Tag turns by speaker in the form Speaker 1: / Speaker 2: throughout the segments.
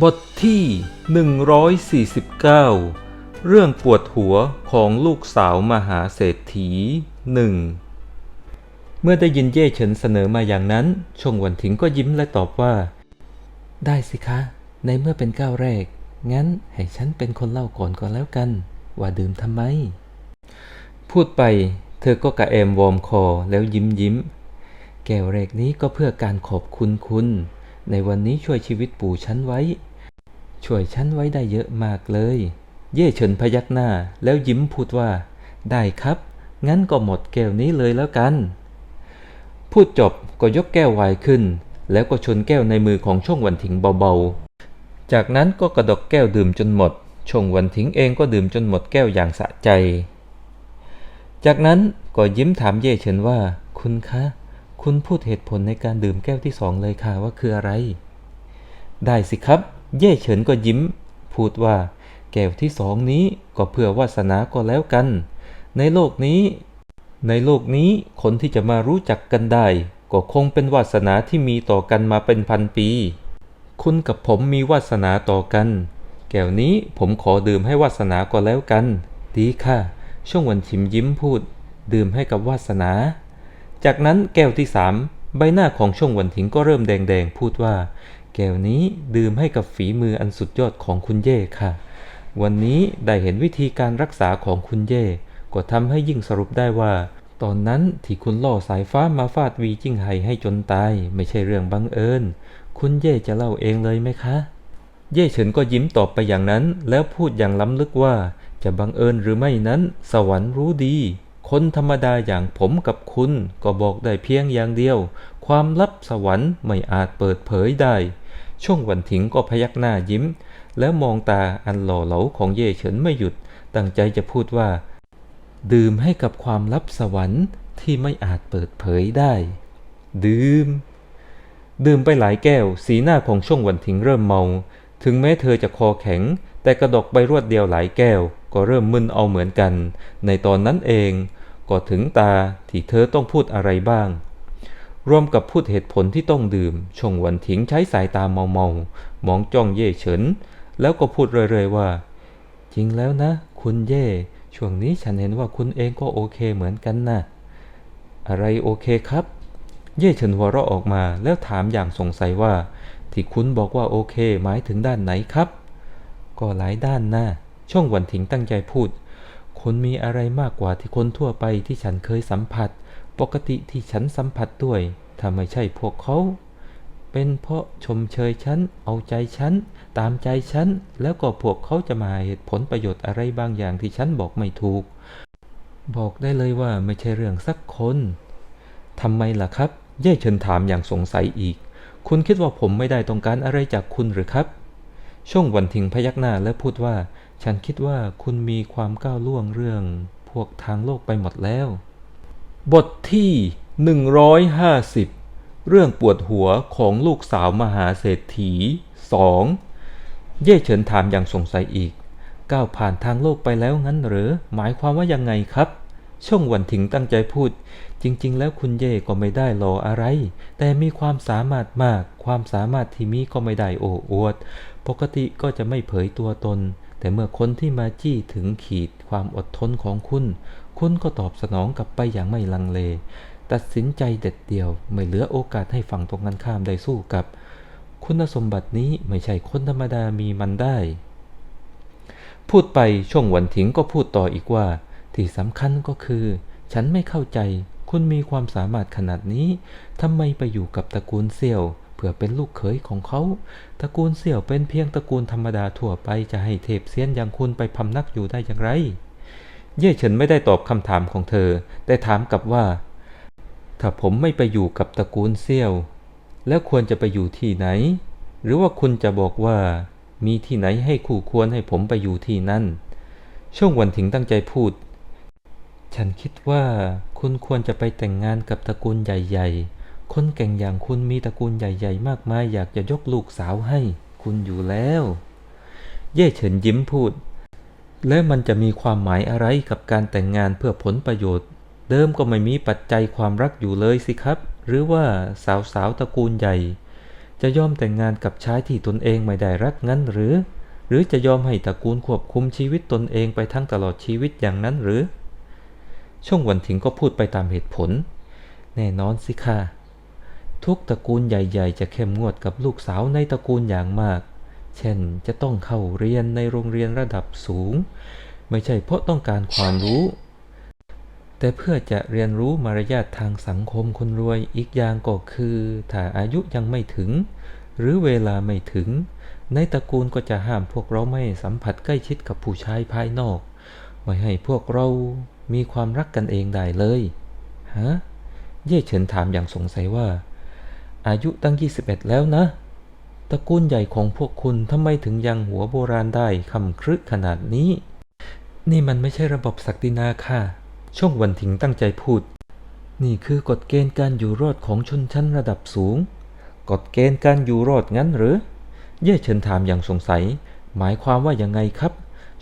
Speaker 1: บทที่ 149 เรื่องปวดหัวของลูกสาวมหาเศรษฐีหนึ่งเมื่อได้ยินเย่เฉินเสนอมาอย่างนั้น ชงวันถิงก็ยิ้มและตอบว่า ได้สิคะ ในเมื่อเป็นก้าวแรก งั้นให้ฉันเป็นคนเล่าก่อนก็แล้วกัน ว่าดื่มทำไม พูดไปเธอก็กระแอมวอมคอแล้วยิ้มยิ้ม แก้วแรกนี้ก็เพื่อการขอบคุณคุณ ในวันนี้ช่วยชีวิตปู่ฉันไว้ ช่วยฉันไว้ได้เยอะมากเลย เย่เฉินพยักหน้าแล้วยิ้มพูดว่า ได้ครับ งั้นก็หมดแก้วนี้เลยแล้วกัน พูดจบก็ยกแก้วไวน์ขึ้น แล้วก็ชนแก้วในมือของช่วงวันถิงเบาๆ จากนั้นก็กระดกแก้วดื่มจนหมดช่วงวันถิงเองก็ดื่มจนหมดแก้วอย่างสะใจ จากนั้นก็ยิ้มถามเย่เฉินว่า คุณคะ คุณพูดเหตุผลในการดื่มแก้วที่สองเลยค่ะว่าคืออะไร ได้สิครับ เย่เฉินก็ยิ้ม พูดว่า แก้วที่สองนี้ก็เพื่อวาสนาก็แล้วกัน ในโลกนี้ ในโลกนี้คนที่จะมารู้จักกันได้ ก็คงเป็นวาสนาที่มีต่อกันมาเป็นพันปี คุณกับผมมีวาสนาต่อกัน แก้วนี้ผมขอดื่มให้วาสนาก็แล้วกัน ดีค่ะ ช่วงวันชิมยิ้มพูด ดื่มให้กับวาสนา จากนั้นแก้วที่สามใบหน้าของช่วงวันถิงก็เริ่มแดงๆ พูดว่า แก้วนี้ดื่มให้กับฝีมืออันสุดยอดของคุณเย่ค่ะ วันนี้ได้เห็นวิธีการรักษาของคุณเย่ก็ทำให้ยิ่งสรุปได้ว่า ตอนนั้นที่คุณล่อสายฟ้ามาฟาดวีจิ้งไห่ให้จนตาย ไม่ใช่เรื่องบังเอิญ คุณเย่จะเล่าเองเลยไหมคะ เย่เฉินก็ยิ้มตอบไปอย่างนั้น แล้วพูดอย่างล้ำลึกว่า จะบังเอิญหรือไม่นั้น สวรรค์รู้ดี คนธรรมดาอย่างผมกับคุณก็บอกได้เพียงอย่างเดียว ความลับสวรรค์ไม่อาจเปิดเผยได้ ช่วงวันถิงก็พยักหน้ายิ้ม แล้วมองตาอันหล่อเหลาของเย่เฉินไม่หยุด ตั้งใจจะพูดว่า ดื่มให้กับความลับสวรรค์ที่ไม่อาจเปิดเผยได้ ดื่ม ดื่มไปหลายแก้ว สีหน้าของช่วงวันถิงเริ่มเมา ถึงแม้เธอจะคอแข็ง แต่กระดกใบรวดเดียวหลายแก้วก็เริ่มมึนเอาเหมือนกัน ในตอนนั้นเอง ก็ถึงตาที่เธอต้องพูดอะไรบ้าง รวมกับพูดเหตุผลที่ต้องดื่ม ชงวันถิงใช้สายตาเมาเมามองจ้องเย่เฉิน แล้วก็พูดเรื่อยๆว่า จริงแล้วนะ คุณเย่ ช่วงนี้ฉันเห็นว่าคุณเองก็โอเคเหมือนกันนะอะไรโอเคครับ เย่เฉินหัวเราะออกมาแล้วถามอย่างสงสัยว่า ที่คุณบอกว่าโอเค หมายถึงด้านไหนครับ ก็หลายด้านนะช่วงวันถิงตั้งใจพูด คุณมีอะไรมากกว่าที่คนทั่วไปที่ฉันเคยสัมผัส ปกติที่ฉันสัมผัสด้วย ถ้าไม่ใช่พวกเขา เป็นเพราะชมเชยฉัน เอาใจฉัน ตามใจฉัน แล้วก็พวกเขาจะมาเหตุผลประโยชน์อะไรบางอย่างที่ฉันบอกไม่ถูก บอกได้เลยว่าไม่ใช่เรื่องสักคนทำไมล่ะครับ เย่เฉินถามอย่างสงสัยอีก คุณคิดว่าผมไม่ได้ต้องการอะไรจากคุณหรือครับ ช่วงวันทิงพยักหน้าและพูดว่า ฉันคิดว่าคุณมีความก้าวล่วงเรื่องพวกทางโลกไปหมดแล้ว บทที่ 150 เรื่องปวดหัวของลูกสาวมหาเศรษฐี 2 เย่เฉินถามอย่างสงสัยอีก ก้าวผ่านทางโลกไปแล้วงั้นหรือ หมายความว่ายังไงครับ ช่วงวันถิงตั้งใจพูด จริง ๆ แล้วคุณเย่ก็ไม่ได้รออะไร แต่มีความสามารถมาก ความสามารถที่มีก็ไม่ได้โอ้อวด ปกติก็จะไม่เผยตัวตน แต่เมื่อคนที่มาจี้ถึงขีดความอดทนของคุณ คุณก็ตอบสนองกลับไปอย่างไม่ลังเล ตัดสินใจเด็ดเดี่ยว ไม่เหลือโอกาสให้ฝั่งตรงกันข้ามได้สู้กับ คุณสมบัตินี้ไม่ใช่คนธรรมดามีมันได้ พูดไปช่วงหวันถิงก็พูดต่ออีกว่า ที่สำคัญก็คือ ฉันไม่เข้าใจ คุณมีความสามารถขนาดนี้ทำไมไปอยู่กับตระกูลเสี่ยว พื่อเป็นลูกเขยของเขา ตระกูลเสี่ยวเป็นเพียงตระกูลธรรมดาทั่วไปจะให้เทพเซียนอย่างคุณไปพำนักอยู่ได้อย่างไร เย่เฉินไม่ได้ตอบคำถามของเธอ แต่ถามกลับว่า ถ้าผมไม่ไปอยู่กับตระกูลเซี่ยว แล้วควรจะไปอยู่ที่ไหน หรือว่าคุณจะบอกว่า มีที่ไหนให้คู่ควรให้ผมไปอยู่ที่นั่น ช่วงวันถิงตั้งใจพูด ฉันคิดว่าคุณควรจะไปแต่งงานกับตระกูลใหญ่ ๆ คนเก่งอย่างคุณมีตระกูลใหญ่ๆ มากมายอยากจะยกลูกสาวให้ คุณอยู่แล้ว เย่เฉินยิ้มพูด และมันจะมีความหมายอะไรกับการแต่งงานเพื่อผลประโยชน์ เดิมก็ไม่มีปัจจัยความรักอยู่เลยสิครับ หรือว่าสาวๆตระกูลใหญ่ จะยอมแต่งงานกับชายที่ตนเองไม่ได้รักงั้นหรือ หรือจะยอมให้ตระกูลควบคุมชีวิตตนเองไปทั้งตลอดชีวิตอย่างนั้นหรือ ช่วงวันถิงก็พูดไปตามเหตุผล แน่นอนสิค่ะ ทุกตระกูลใหญ่ๆ จะเข้มงวดกับลูกสาวในตระกูลอย่างมาก เช่น จะต้องเข้าเรียนในโรงเรียนระดับสูง ไม่ใช่เพราะต้องการความรู้ แต่เพื่อจะเรียนรู้มารยาททางสังคมคนรวยอีกอย่างก็คือ ถ้าอายุยังไม่ถึง หรือเวลาไม่ถึง ในตระกูลก็จะห้ามพวกเราไม่สัมผัสใกล้ชิดกับผู้ชายภายนอก ไม่ให้พวกเรามีความรักกันเองได้เลย ฮะ เย่เฉินถามอย่างสงสัยว่า อายุตั้ง 21 แล้วนะ ตระกูลใหญ่ของพวกคุณทำไมถึงยังหัวโบราณได้คำครึกขนาดนี้ นี่มันไม่ใช่ระบบศักดินาค่ะ ช่วงวันถิงตั้งใจพูด นี่คือกฎเกณฑ์การอยู่รอดของชนชั้นระดับสูง กฎเกณฑ์การอยู่รอดงั้นหรือ เย่เฉินถามอย่างสงสัย หมายความว่ายังไงครับ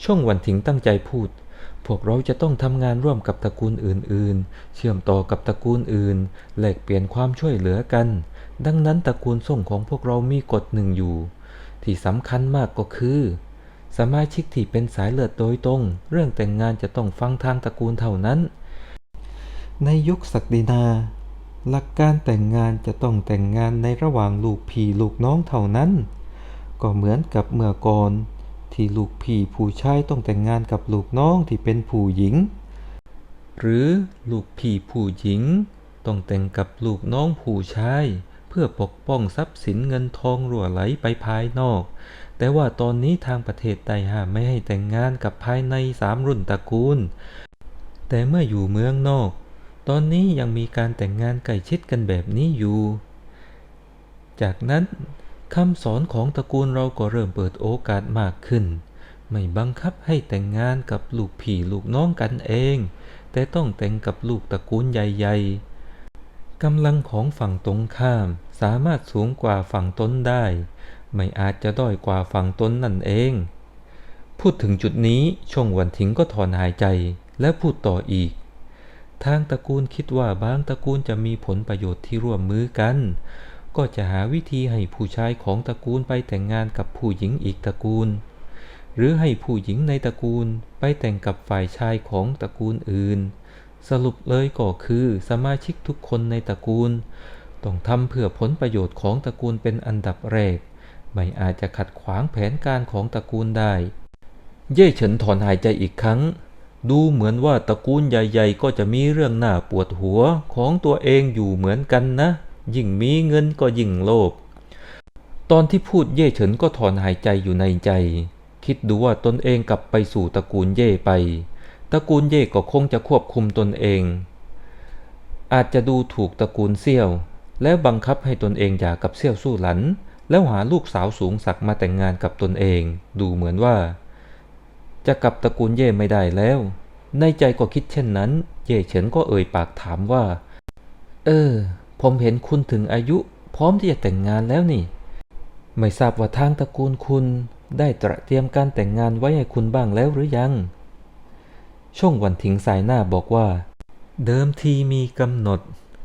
Speaker 1: ช่วงวันถิงตั้งใจพูด พวกเราจะต้องทำงานร่วมกับตระกูลอื่นๆ เชื่อมต่อกับตระกูลอื่น แลกเปลี่ยนความช่วยเหลือกัน ดังนั้นตระกูลส่งของพวกเรามีกฎหนึ่งอยู่ ที่สำคัญมากก็คือ สมาชิกที่เป็นสายเลือดโดยตรง เรื่องแต่งงานจะต้องฟังทางตระกูลเท่านั้น ในยุคศักดินา หลักการแต่งงานจะต้องแต่งงานในระหว่างลูกพี่ลูกน้องเท่านั้น ก็เหมือนกับเมื่อก่อน ที่ลูกพี่ผู้ชายต้องแต่งงานกับลูกน้องที่เป็นผู้หญิง หรือลูกพี่ผู้หญิง ต้องแต่งกับลูกน้องผู้ชาย เพื่อปกป้องทรัพย์สินเงินทองรั่วไหลไปภายนอก แต่ว่าตอนนี้ทางประเทศได้ห้ามไม่ให้แต่งงานกับภายในสามรุ่นตระกูล แต่เมื่ออยู่เมืองนอก ตอนนี้ยังมีการแต่งงานใกล้ชิดกันแบบนี้อยู่ จากนั้น คำสอนของตระกูลเราก็เริ่มเปิดโอกาสมากขึ้น ไม่บังคับให้แต่งงานกับลูกพี่ลูกน้องกันเอง แต่ต้องแต่งกับลูกตระกูลใหญ่ๆกำลังของฝั่งตรงข้ามสามารถสูงกว่าฝั่งตนได้ ไม่อาจจะด้อยกว่าฝั่งตนนั่นเอง พูดถึงจุดนี้ช่วงวันทิ้งก็ถอนหายใจและพูดต่ออีก ทางตระกูลคิดว่าบางตระกูลจะมีผลประโยชน์ที่ร่วมมือกัน ก็จะหาวิธีให้ผู้ชายของตระกูลไปแต่งงานกับผู้หญิงอีกตระกูล หรือให้ผู้หญิงในตระกูลไปแต่งกับฝ่ายชายของตระกูลอื่น สรุปเลยก็คือสมาชิกทุกคนในตระกูล ต้องทำเพื่อผลประโยชน์ของตระกูลเป็นอันดับแรก ไม่อาจจะขัดขวางแผนการของตระกูลได้ เย่เฉินถอนหายใจอีกครั้งดูเหมือนว่าตระกูลใหญ่ ๆ ก็จะมีเรื่องหน่าปวดหัวของตัวเองอยู่เหมือนกันนะ ยิ่งมีเงินก็ยิ่งโลภตอนที่พูดเย่เฉินก็ถอนหายใจอยู่ในใจ คิดดูว่าตนเองกลับไปสู่ตระกูลเย่ไปตระกูลเย่ก็คงจะควบคุมตนเอง อาจจะดูถูกตระกูลเซี่ยว แล้วบังคับให้ตนเองหย่ากับเซี่ยวสู้หลัน แล้วหาลูกสาวสูงสักมาแต่งงานกับตนเอง ดูเหมือนว่า จะกลับตระกูลเย่ไม่ได้แล้ว ในใจก็คิดเช่นนั้น เย่เฉินก็เอ่ยปากถามว่า เออ ผมเห็นคุณถึงอายุพร้อมที่จะแต่งงานแล้วนี่ ไม่ทราบว่าทางตระกูลคุณได้ตระเตรียมการแต่งงานไว้ให้คุณบ้างแล้วหรือยัง ช่วงวันถิงสายหน้าบอกว่า เดิมทีมีกำหนด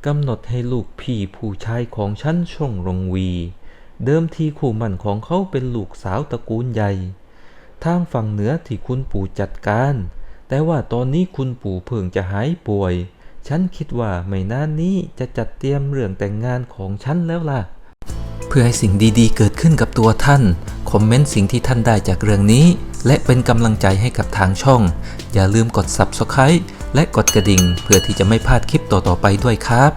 Speaker 1: กำหนดให้ลูกพี่ผู้ชายของฉันช่วงรงวี เดิมทีคู่มั่นของเขาเป็นลูกสาวตระกูลใหญ่ ทางฝั่งเหนือที่คุณปู่จัดการ แต่ว่าตอนนี้คุณปู่เพิ่งจะหายป่วย ฉันคิดว่าไม่นานนี้จะจัดเตรียมเรื่องแต่งงานของฉันแล้วล่ะ เพื่อให้สิ่งดีๆ เกิดขึ้นกับตัวท่าน คอมเมนต์สิ่งที่ท่านได้จากเรื่องนี้ และเป็นกำลังใจให้กับทางช่อง อย่าลืมกด Subscribe และกดกระดิ่ง เพื่อที่จะไม่พลาดคลิปต่อๆไปด้วยครับ